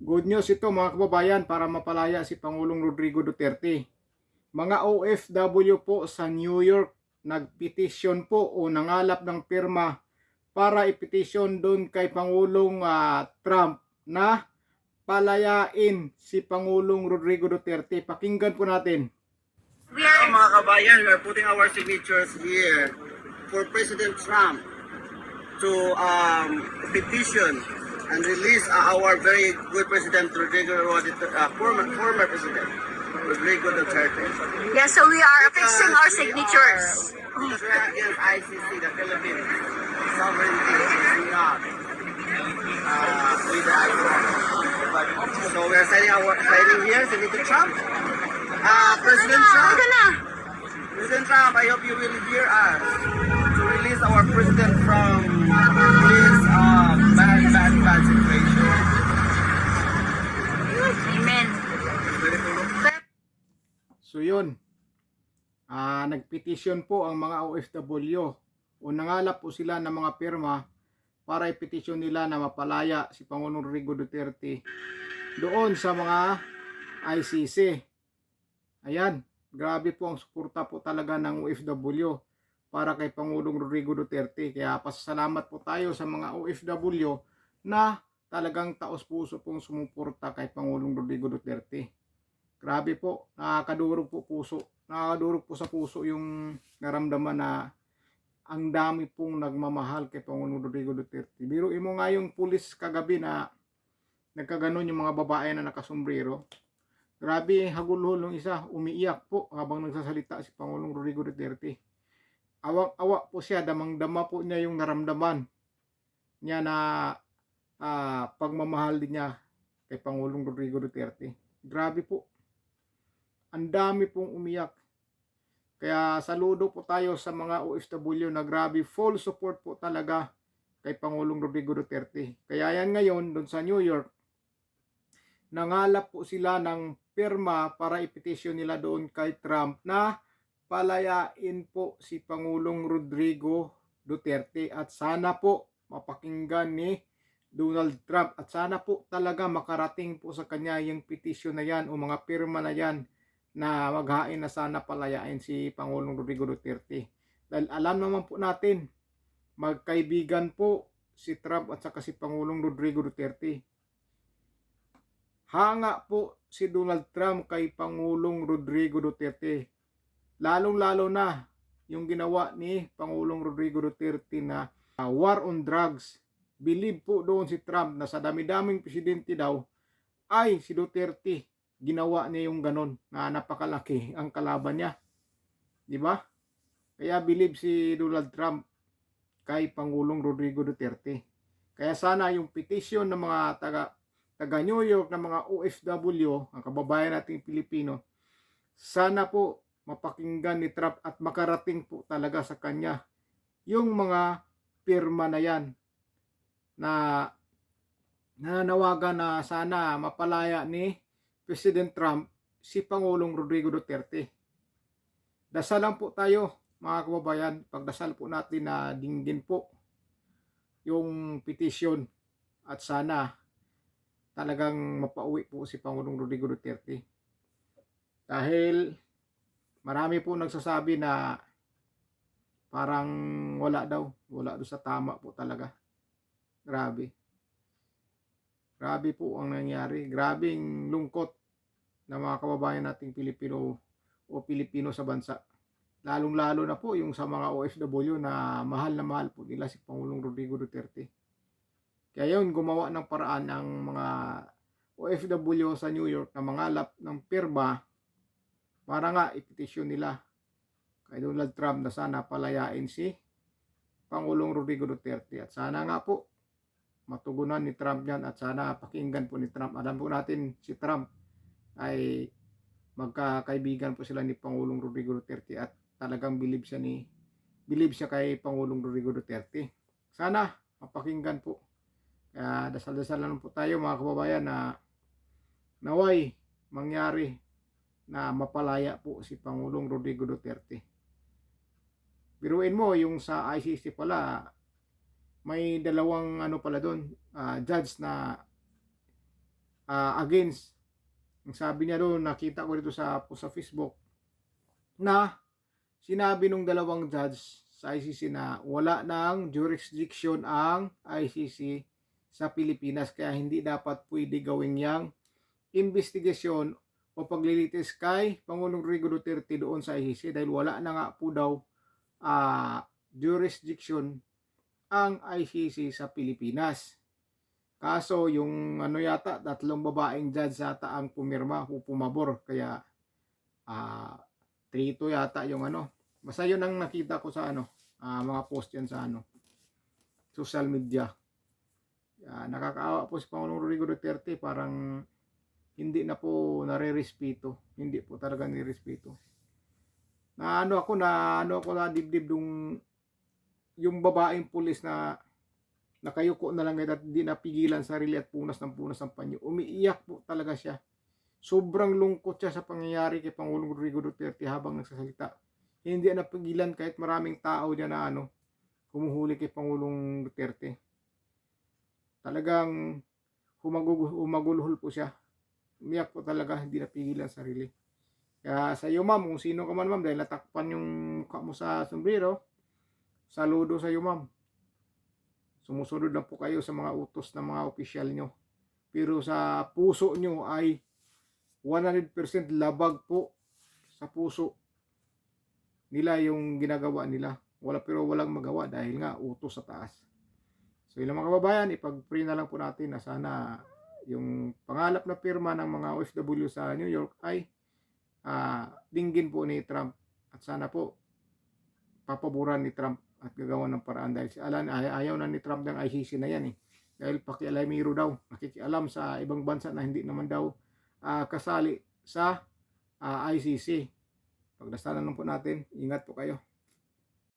Good news ito mga kababayan para mapalaya si Pangulong Rodrigo Duterte. Mga OFW po sa New York nagpetisyon po o nangalap ng pirma para ipetisyon doon kay Pangulong ah, Trump na palayain si Pangulong Rodrigo Duterte. Pakinggan po natin. We are mga kabayan, we are putting our signatures here for President Trump to um, petition and release our very good President Rodrigo Duterte, uh, former, former President Rodrigo Duterte. Yeah, so we are Because affixing our we signatures. are- Because we are against ICC, the Philippines sovereignty is not uh, with the ICC. So we are signing our signing here, Senator Trump. Uh, President Trump. President Trump, I hope you will hear us to release our president from this So yun, ah nagpetisyon po ang mga OFW o nangalap po sila ng mga pirma para ipetisyon nila na mapalaya si Pangulong Rodrigo Duterte doon sa mga ICC. Ayan, grabe po ang suporta po talaga ng OFW para kay Pangulong Rodrigo Duterte. Kaya pasalamat po tayo sa mga OFW na talagang taos puso pong sumuporta kay Pangulong Rodrigo Duterte. Grabe po, nakakadurog po puso. Nakakadurog po sa puso yung naramdaman na ang dami pong nagmamahal kay Pangulong Rodrigo Duterte. Biruin mo nga yung pulis kagabi na nagkaganon yung mga babae na nakasombrero. Grabe, hagulhol ng isa, umiiyak po habang nagsasalita si Pangulong Rodrigo Duterte. Awang-awa po siya, damang-dama po niya yung naramdaman niya na ah, pagmamahal din niya kay Pangulong Rodrigo Duterte. Grabe po. Ang dami pong umiyak. Kaya saludo po tayo sa mga OFW na grabe full support po talaga kay Pangulong Rodrigo Duterte. Kaya yan ngayon doon sa New York, nangalap po sila ng pirma para ipetisyon nila doon kay Trump na palayain po si Pangulong Rodrigo Duterte at sana po mapakinggan ni Donald Trump at sana po talaga makarating po sa kanya yung petisyon na yan o mga pirma na yan na maghain na sana palayain si Pangulong Rodrigo Duterte. Dahil alam naman po natin, magkaibigan po si Trump at saka si Pangulong Rodrigo Duterte. Hanga po si Donald Trump kay Pangulong Rodrigo Duterte. Lalong-lalo na yung ginawa ni Pangulong Rodrigo Duterte na uh, war on drugs. Believe po doon si Trump na sa dami-daming presidente daw ay si Duterte ginawa niya yung ganon na napakalaki ang kalaban niya. Di ba? Kaya believe si Donald Trump kay Pangulong Rodrigo Duterte. Kaya sana yung petition ng mga taga taga New York ng mga OFW, ang kababayan nating Pilipino, sana po mapakinggan ni Trump at makarating po talaga sa kanya yung mga pirma na yan na nananawagan na sana mapalaya ni President Trump si Pangulong Rodrigo Duterte. Dasal lang po tayo mga kababayan, pagdasal po natin na dinggin po yung petition at sana talagang mapauwi po si Pangulong Rodrigo Duterte. Dahil marami po nagsasabi na parang wala daw, wala daw sa tama po talaga. Grabe. Grabe po ang nangyari. Grabing lungkot na mga kababayan nating Pilipino o Pilipino sa bansa. Lalong-lalo na po yung sa mga OFW na mahal na mahal po nila si Pangulong Rodrigo Duterte. Kaya yun, gumawa ng paraan ng mga OFW sa New York na mangalap ng pirma para nga ipetisyon nila kay Donald Trump na sana palayain si Pangulong Rodrigo Duterte. At sana nga po matugunan ni Trump yan at sana pakinggan po ni Trump. Alam po natin si Trump ay magkakaibigan po sila ni Pangulong Rodrigo Duterte at talagang believe siya ni believe siya kay Pangulong Rodrigo Duterte. Sana mapakinggan po. Kaya dasal-dasal lang po tayo mga kababayan na naway mangyari na mapalaya po si Pangulong Rodrigo Duterte. Biruin mo yung sa ICC pala may dalawang ano pala doon, ah, judge na ah, against. Ang sabi niya doon, nakita ko dito sa, po sa Facebook, na sinabi nung dalawang judge sa ICC na wala ng jurisdiction ang ICC sa Pilipinas kaya hindi dapat pwede gawing yang investigasyon o paglilitis kay Pangulong Rodrigo Duterte doon sa ICC dahil wala na nga po daw ah, jurisdiction ang ICC sa Pilipinas. Kaso yung ano yata, tatlong babaeng judge yata ang pumirma o pumabor kaya ah 3 yata yung ano. Basta yun ang nakita ko sa ano, ah, mga post yan sa ano, social media. Ah, nakakaawa po si Pangulong Rodrigo Duterte parang hindi na po nare-respeto. Hindi po talaga nirespeto. Na ano ako na ano ako na dibdib yung babaeng pulis na nakayuko na lang at hindi napigilan sarili at punas ng punas ng panyo. Umiiyak po talaga siya. Sobrang lungkot siya sa pangyayari kay Pangulong Rodrigo Duterte habang nagsasalita. Hindi na napigilan kahit maraming tao diyan na ano, humuhuli kay Pangulong Duterte. Talagang humagul humagulhol po siya. Umiyak po talaga, hindi napigilan sarili. Kaya sa iyo ma'am, kung sino ka man ma'am, dahil natakpan yung mukha mo sa sombrero, saludo sa iyo ma'am. Sumusunod lang po kayo sa mga utos ng mga opisyal nyo. Pero sa puso nyo ay 100% labag po sa puso nila yung ginagawa nila. Wala pero walang magawa dahil nga utos sa taas. So ilang mga kababayan, ipag-pray na lang po natin na sana yung pangalap na pirma ng mga OFW sa New York ay ah, dinggin po ni Trump at sana po papaboran ni Trump at gagawa ng paraan. Dahil si Alan ay ayaw na ni Trump ng ICC na yan eh. Dahil pakialamiro daw nakikialam sa ibang bansa na hindi naman daw ah, kasali sa ah, ICC pagdasalan lang po natin ingat po kayo